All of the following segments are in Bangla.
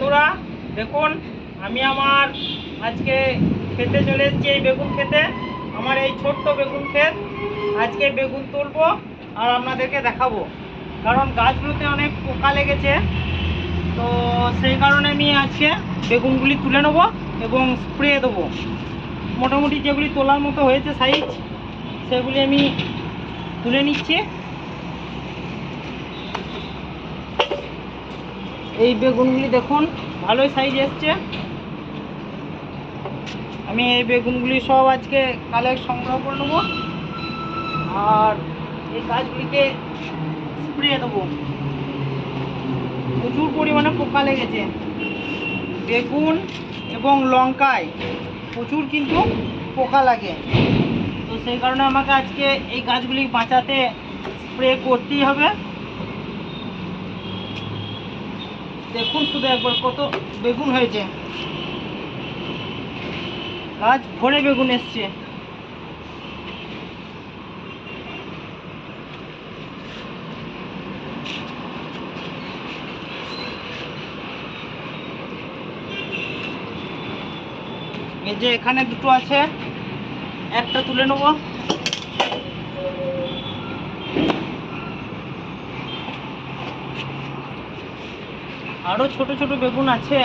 বন্ধুরা, দেখুন, আমি আমার আজকে খেতে চলে এসেছি এই বেগুন খেতে। আমার এই ছোট্ট বেগুন ক্ষেত। আজকে বেগুন তুলবো আর আপনাদেরকে দেখাবো। কারণ গাছগুলোতে অনেক পোকা লেগেছে। তো সেই কারণে আমি আজকে বেগুনগুলি তুলে নেব এবং স্প্রে দেবো। মোটামুটি যেগুলি তোলার মতো হয়েছে সাইজ সেগুলি আমি তুলে নিচ্ছি। এই বেগুনগুলি দেখুন, ভালোই সাইজ এসছে। আমি এই বেগুনগুলি সব আজকে কালেক্ট সংগ্রহ করে নেব। আর এই গাছগুলিকে স্প্রে দেবো। প্রচুর পরিমাণে পোকা লেগেছে। বেগুন এবং লঙ্কায় প্রচুর কিন্তু পোকা লাগে। তো সেই কারণে আমাকে আজকে এই গাছগুলি বাঁচাতে স্প্রে করতেই হবে। দেখুন শুধু একবার কত বেগুন হয়েছে। গাছ ভরে বেগুন এসছে। এই যে এখানে দুটো আছে, একটা তুলে নেব। আরও ছোট ছোট বেগুন আছে।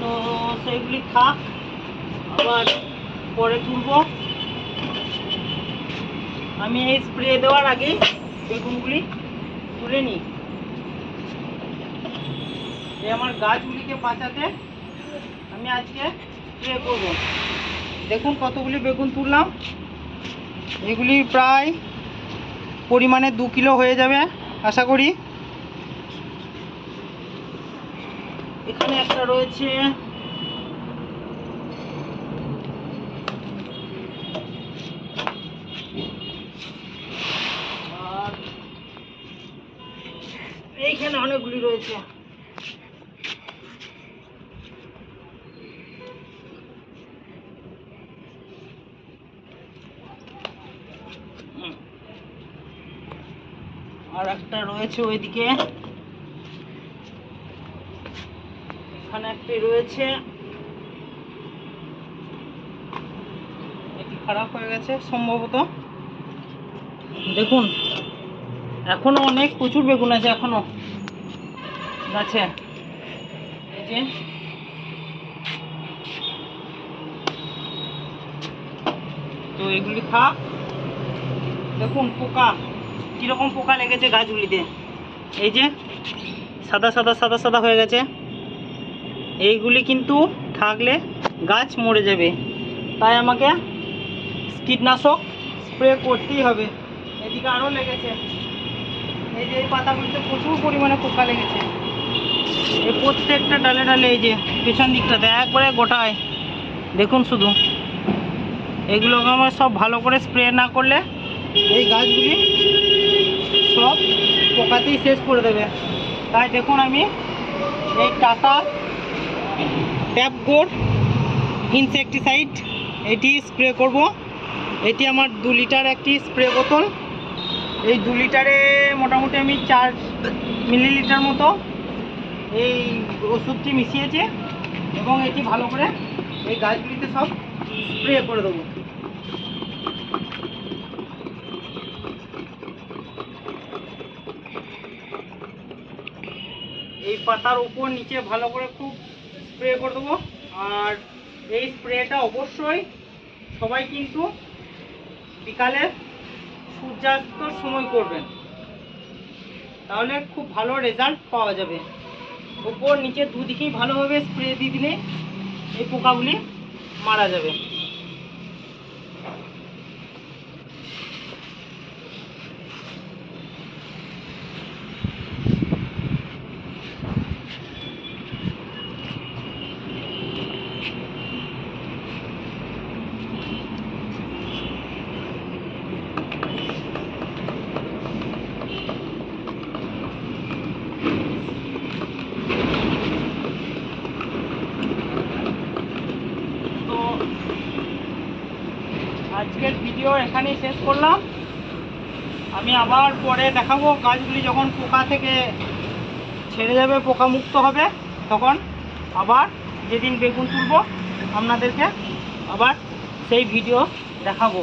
তো সেইগুলি থাক, আবার পরে তুলবো। আমি এই স্প্রে দেওয়ার আগে বেগুনগুলি তুলে নিই। আমার গাছগুলিকে বাঁচাতে আমি আজকে স্প্রে করব। দেখুন কতগুলি বেগুন তুললাম। এগুলি প্রায় পরিমাণে দু কিলো হয়ে যাবে, আশা করি। এখানে একটা রয়েছে আর এইখানে অনেকগুলি রয়েছে। আর একটা রয়েছে ওইদিকে। এখানে একটি রয়েছে। এটি খারাপ হয়ে গেছে, সম্ভবত। দেখুন, এখনও অনেক প্রচুর বেগুন আছে এখনও। গাছে। এই যে। তো এগুলি থাক দেখুন, পোকা। কীরকম পোকা লেগেছে গাছগুলিতে। এই যে, সাদা সাদা সাদা সাদা হয়ে গেছে। এইগুলি কিন্তু থাকলে গাছ মরে যাবে। তাই আমাকে কীটনাশক স্প্রে করতেই হবে। এদিকে আরও লেগেছে। এই যে এই পাতাগুলিতে প্রচুর পরিমাণে পোকা লেগেছে। এই প্রত্যেকটা ডালে ডালে এই যে পেছন দিকটাতে একবারে গোটায়। দেখুন শুধু। এগুলোকে আমার সব ভালো করে স্প্রে না করলে এই গাছগুলি সব পোকাতেই শেষ করে দেবে। তাই দেখুন আমি এই টাটা ট্যাপগোর ইনসেকটিসাইড এটি স্প্রে করব। এটি আমার দু লিটার একটি স্প্রে বোতল এই দু লিটারে মোটামুটি আমি চার মিলিলিটার মতো এই ওষুধটি মিশিয়েছে এবং এটি ভালো করে এই গাছগুলিতে সব স্প্রে করে দেবো। এই পাতার উপর নিচে ভালো করে খুব স্প্রে করে দেবো। আর এই স্প্রেটা অবশ্যই সবাই কিন্তু বিকালে সূর্যাস্তর সময় করবেন। তাহলে খুব ভালো রেজাল্ট পাওয়া যাবে। উপর নিচে দুদিকেই ভালোভাবে স্প্রে দিয়ে দিলে এই পোকাগুলি মারা যাবে তো আজকের ভিডিও এখানেই শেষ করলাম। আমি আবার পরে দেখাবো গাছগুলি যখন পোকা থেকে ছেড়ে যাবে পোকা মুক্ত হবে, তখন আবার যেদিন বেগুন তুলব, আপনাদেরকে আবার সেই ভিডিও দেখাবো।